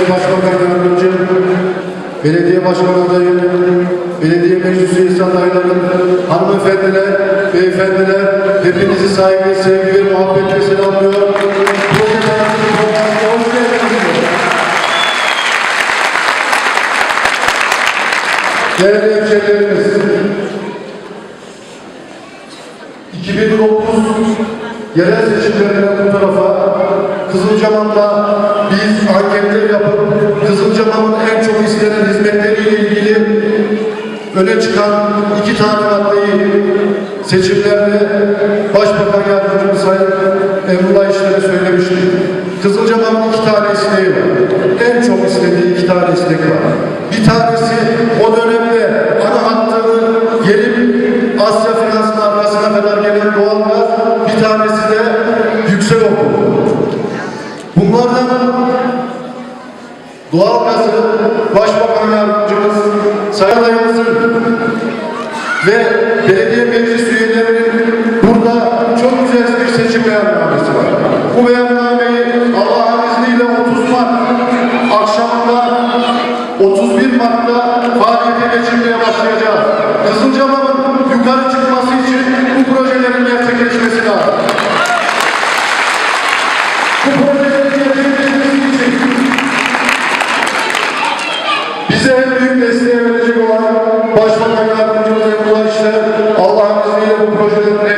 Sayın Başbakan Yardımcı, Belediye Başkan Adayı, Belediye Meclis Üyesi adaylarım, hanımefendiler, beyefendiler, hepinizi saygı, sevgi ve muhabbetle selamlıyorum. Değerli hemşehrilerimiz, 2009 yerel seçimlerinden bu tarafa Kızılcaman'da anketler yapıp Kızılcamam'ın en çok istenen hizmetleriyle ilgili öne çıkan iki tane maddeyi seçimlerde Başbakan desteği verecek olan Başbakan Yardımcımız Emrullah İşler Allah'ın izniyle bu projelerin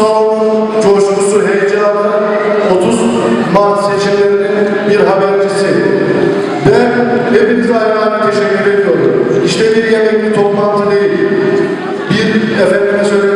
Kutsal'ın coşkusu, heyecanı 30 Mart seçimlerinin bir habercisi. Ve hepinize ayrı teşekkür ediyorum. İşte bir yemekli toplantı değil. Bir efendime söyleyeyim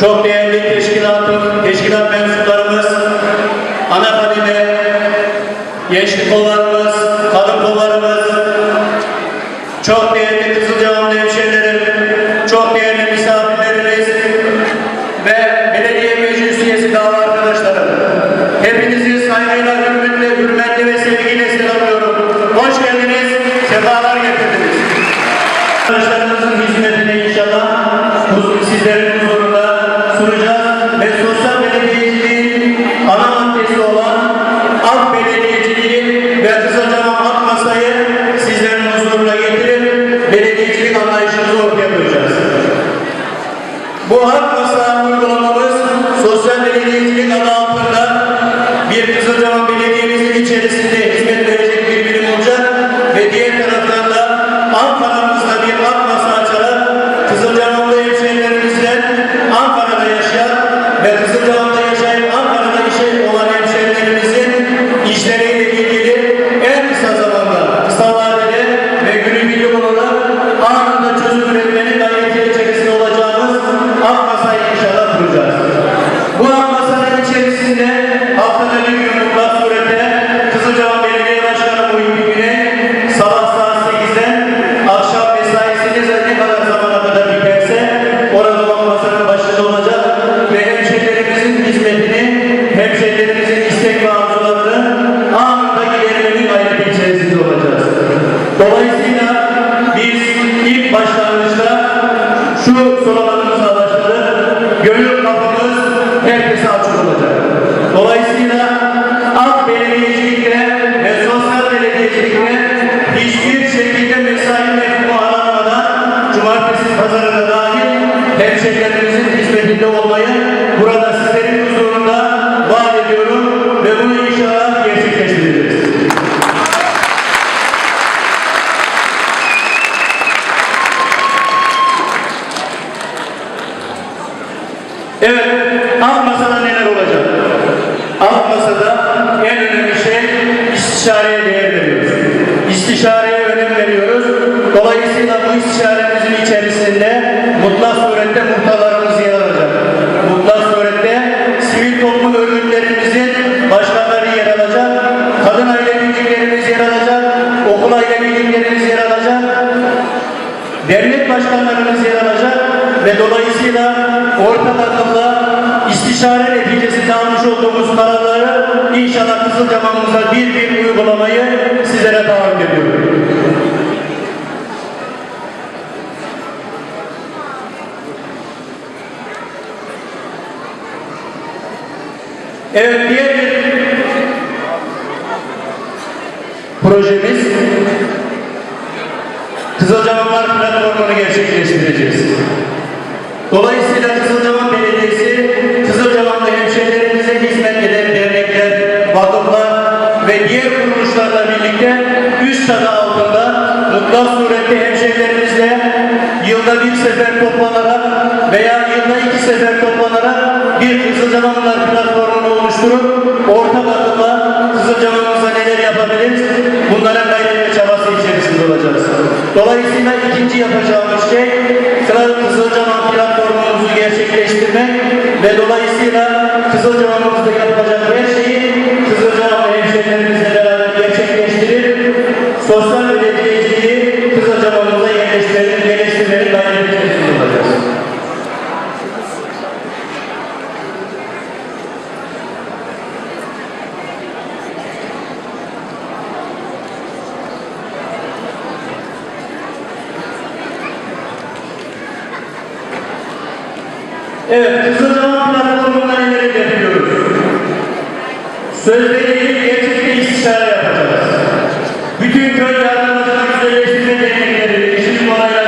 çok değerli teşkilatım, teşkilat mensuplarımız, ana kademe, gençlik kollarımız, kadın kollarımız, çok değerli Kızılcahamamlı hemşehrilerim, çok değerli misafirlerimiz ve belediye meclis üyesi dava arkadaşlarım. Hepinizi saygıyla, hürmetle başkanlarımız yer alacak ve dolayısıyla ortak akılla istişare neticesinde almış olduğumuz kararları inşallah Kızılcamamızda bir bir uygulamayı sizlere taahhüt ediyorum. Evet diğer bir projemiz Kızılcahamamlar platformunu gerçekleştireceğiz. Dolayısıyla Kızılcahamam Belediyesi, Kızılcahamamlı hemşehrilerimize hizmet eden dernekler, vakıflar ve diğer kuruluşlarla birlikte üst çatı altında mutlak surette hemşehrilerimizle yılda bir sefer toplanarak veya yılda iki sefer toplanarak bir Kızılcahamamlar platformunu oluşturup ortak akılla Kızılcahamamımızda neler yapabiliriz? Bunların gayret ve çabası içerisinde olacağız. Dolayısıyla ikinci yapacağımız şey Kral Kızılcahamam platformumuzu gerçekleştirmek ve dolayısıyla Kızılcahamamımızda yapılacak her şeyi Kızılcahamam hemşehrilerimizle beraber sosyal belediyeciliği Kızılcahamamımıza yerleştirmenin, yerleştirmenin gayreti içerisinde olacağız. Evet, Kızılcahamam platformunda neler yapıyoruz? Sözde değil, gerçekte istişare yapacağız. Köy yardımlaşma güzelleştirme dernekleri, kolaylaştırma, kolaylaştırma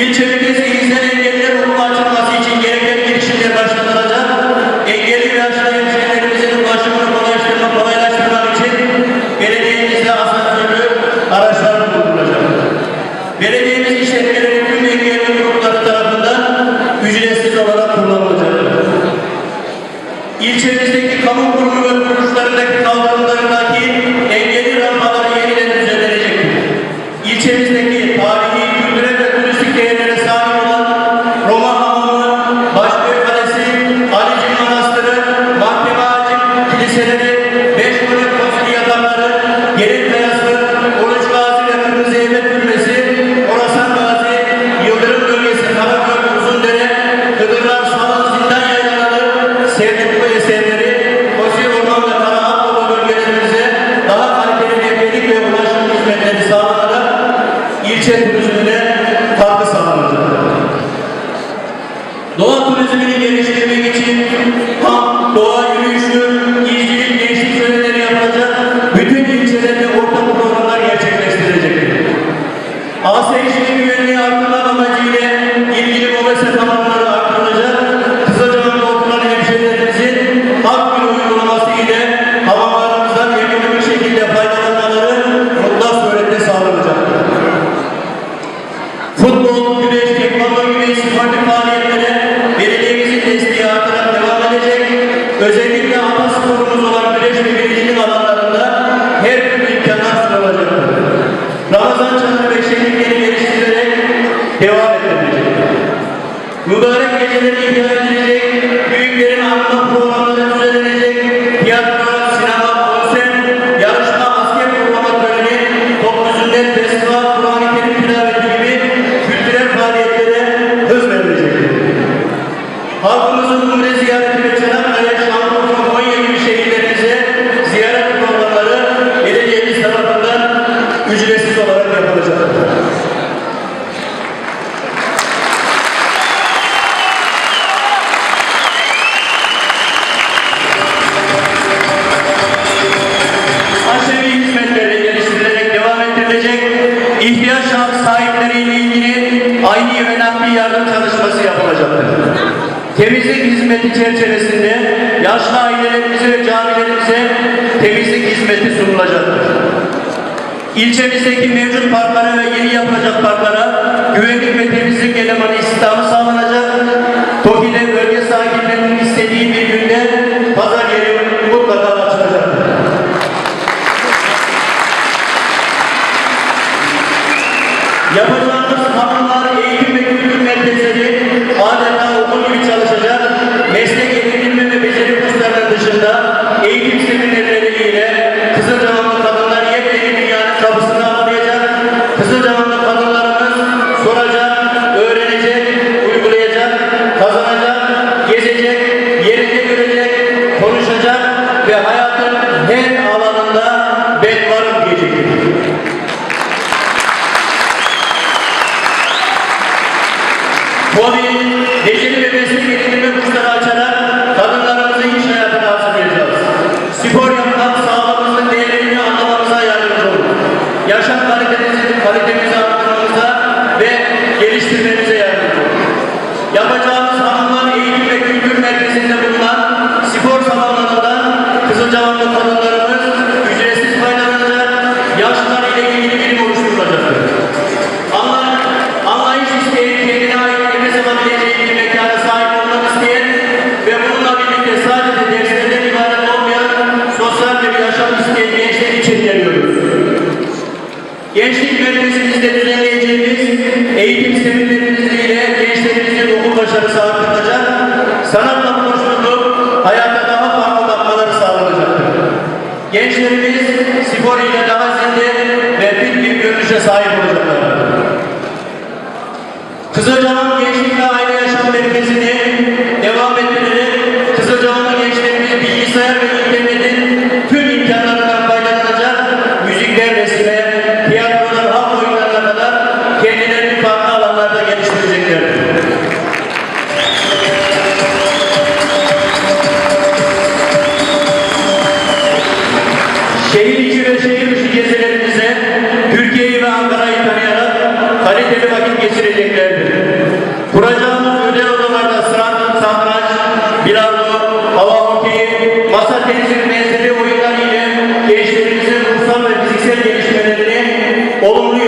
get to İlçemizdeki mevcut parklara ve yeni yapılacak parklara güvenlik ve temizlik elemanı istihdamı sağlanacak. TOKİ'de bölge sakinlerinin istediği bir günde pazar yeri mutlaka açılacak. Yapacağımız hanımlar eğitim ve kültür merkezleri adeta okul gibi çalışacak. Meslek edinilme ve beceri kurslarının dışında eğitim seminerleri কলেজের ile daha zinde ve bin bir görünüşe sahip olacaklar. Kızılcahamam Gençlik ve Aile Yaşam Merkezi'ni olumlu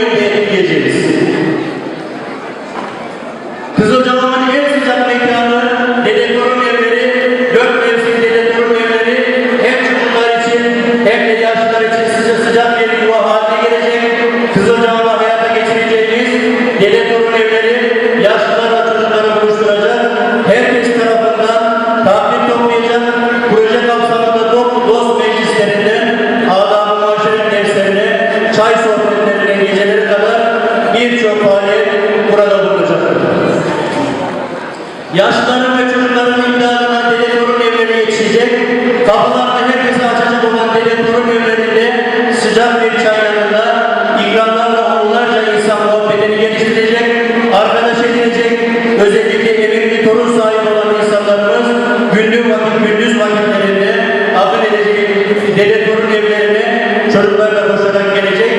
dede torun evlerine çocuklar da koşarak gelecek.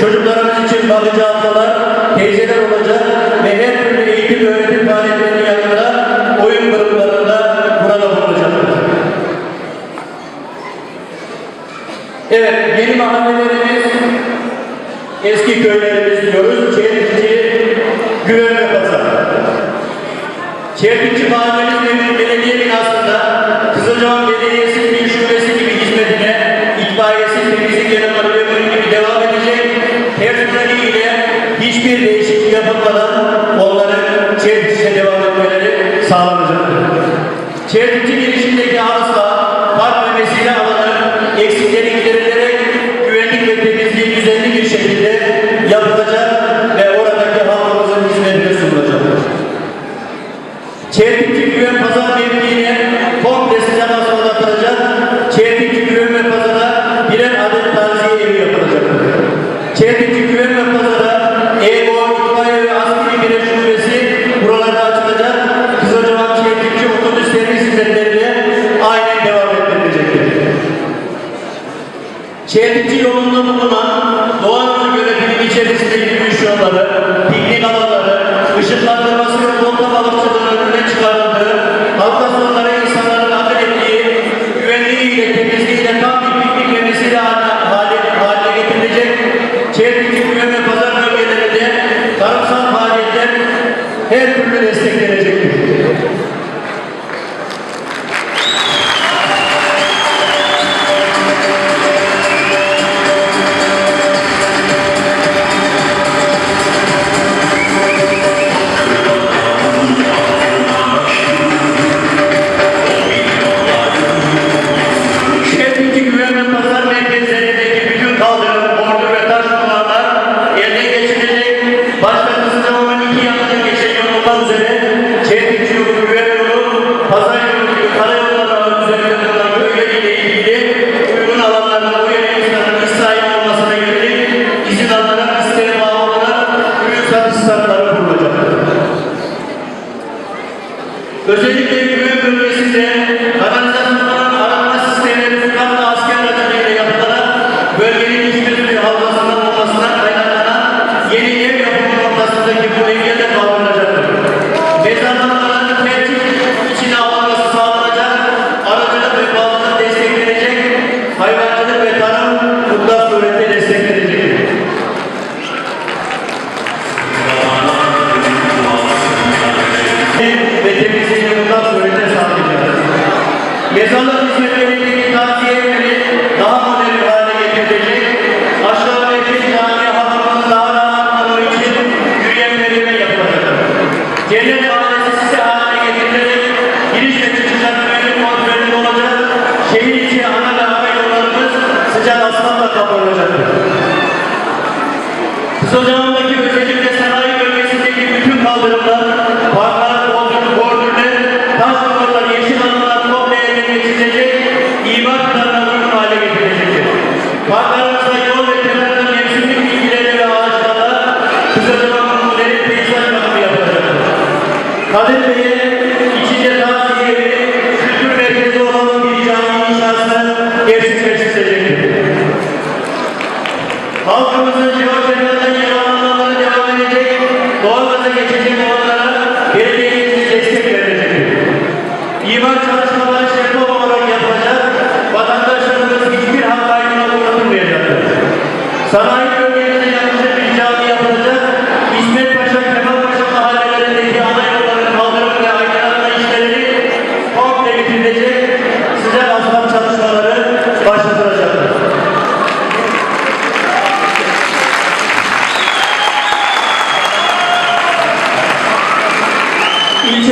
Çocuklarımız için balıcı ablalar, teyzeler olacak ve her türlü eğitim öğretim faaliyetlerinin yanında oyun gruplarında burada bulunacaklar. Evet, yeni mahallelerimiz eski köylerimiz diyoruz. Çelikçi, Güven ve Pazar. Çelikçi mahallemiz Belediye binasında Kızılcahamam Belediyesi'nin bir şubesi gibi hizmetine itfaiyesiz temizlik genel arıyorum gibi devam edecek. Personeliyle hiçbir değişiklik yapılmadan onların çevresine devam etmeleri sağlanacaktır. Çevreci girişimdeki hasla park ve mesire alanının eksikleri giderilerek güvenlik ve temizliği düzenli bir şekilde yapılacak içerisinde yürüyüş yolları, piknik alanları, ışıklandırma Başkanımızın tamamen iki yanına geçen yollar üzere Çetin Çiğ Güven Pazar Yolu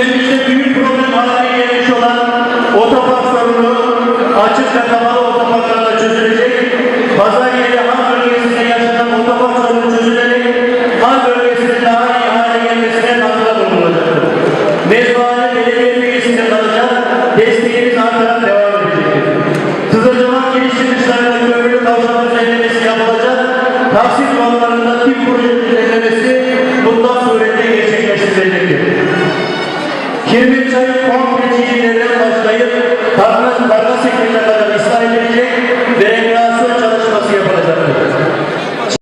İçerimizde büyük problem haline gelmiş olan otopark sorunu açık katama